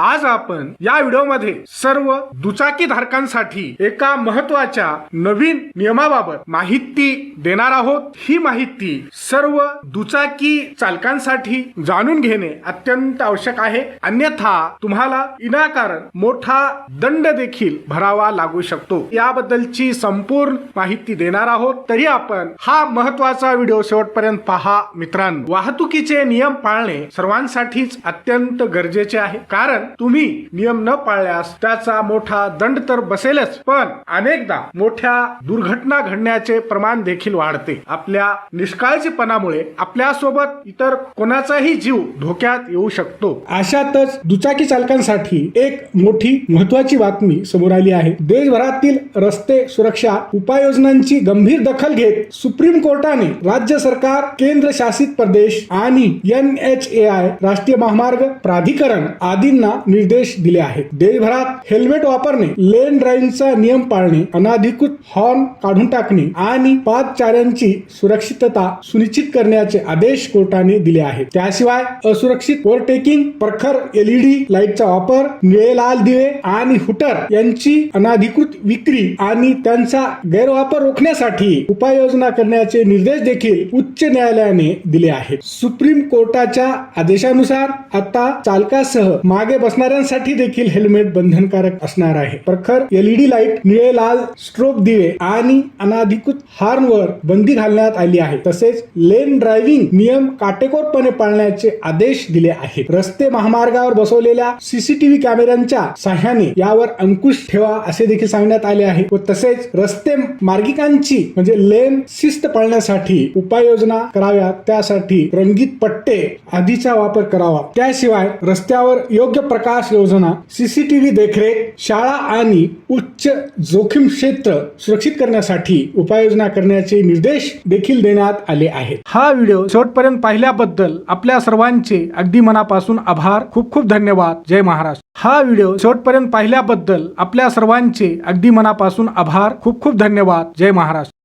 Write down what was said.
आज आपण या व्हिडिओमध्ये सर्व दुचाकी धारकांसाठी एका महत्त्वाच्या नवीन नियमाबाबत माहिती देणार आहोत. ही माहिती सर्व दुचाकी चालकांसाठी जाणून घेणे अत्यंत आवश्यक आहे. अन्यथा तुम्हाला विनाकारण मोठा दंड देखील भरावा लागू शकतो. याबद्दलची संपूर्ण माहिती देणार आहोत. तरी आपण हा महत्त्वाचा व्हिडिओ शेवटपर्यंत पहा. मित्रांनो वाहतुकीचे नियम पाळणे सर्वांसाठीच अत्यंत गरजेचे आहे. कारण तुम्ही नियम न पाळल्यास त्याचा मोठा दंड तर बसेलच पण अनेकदा मोठ्या दुर्घटना घडण्याचे प्रमाण देखील वाढते. आपल्या निष्काळजीपणामुळे आपल्यासोबत इतर कोणाचाही जीव धोक्यात येऊ शकतो. अशातच दुचाकी चालकांसाठी एक मोठी महत्वाची बातमी समोर आली आहे. देशभरातील रस्ते सुरक्षा उपाययोजनांची गंभीर दखल घेत सुप्रीम कोर्टाने राज्य सरकार केंद्र शासित प्रदेश आणि एन एच ए आय राष्ट्रीय महामार्ग प्राधिकरण आदींना निर्देश दिले आहेत. देशभरात हेल्मेट वापरणे लेन ड्राईव्हचा नियम पाळणे अनाधिकृत हॉर्न काढून टाकणे आणि पादचाऱ्यांची सुरक्षितता सुनिश्चित करण्याचे आदेश कोर्टाने दिले आहेत. त्याशिवाय असुरक्षित ओव्हरटेकिंग प्रखर एलईडी लाईटचा वापर निळे लाल दिवे आणि हुटर यांची अनाधिकृत विक्री आणि त्यांचा गैरवापर रोखण्यासाठी उपाययोजना करण्याचे निर्देश देखील उच्च न्यायालयाने दिले आहेत. सुप्रीम कोर्टाच्या आदेशानुसार आता चालकासह मागे बसणाऱ्यांसाठी देखील हेल्मेट बंधनकारक असणार आहे. प्रखर एलईडी लाइट निळे लाल स्ट्रोब दिवे आणि अनाधिकृत हॉर्नवर बंदी घालण्यात आली आहे. तसेच लेन ड्रायव्हिंग नियम काटेकोरपणे पाळण्याचे आदेश दिले आहेत. रस्ते महामार्गावर बसवलेल्या सीसीटीव्ही कॅमेऱ्यांच्या सहाय्याने यावर अंकुश ठेवा असे देखील सांगण्यात आले आहे. व तसेच रस्ते मार्गिकांची म्हणजे लेन शिस्त पाळण्यासाठी उपाययोजना कराव्यात. त्यासाठी रंगीत पट्टे आधीचा वापर करावा. त्याशिवाय रस्त्यावर योग्य प्रकाश योजना सीसीटीव्ही देखरेख शाळा आणि उच्च जोखीम क्षेत्र सुरक्षित करण्यासाठी उपाययोजना करण्याचे निर्देश देखील देण्यात आले आहेत. हा व्हिडिओ शेवटपर्यंत पाहिल्याबद्दल आपल्या सर्वांचे अगदी मनापासून आभार. खूप खूप धन्यवाद. जय महाराष्ट्र. हा व्हिडिओ शेवटपर्यंत पाहिल्याबद्दल आपल्या सर्वांचे अगदी मनापासून आभार. खूप खूप धन्यवाद. जय महाराष्ट्र.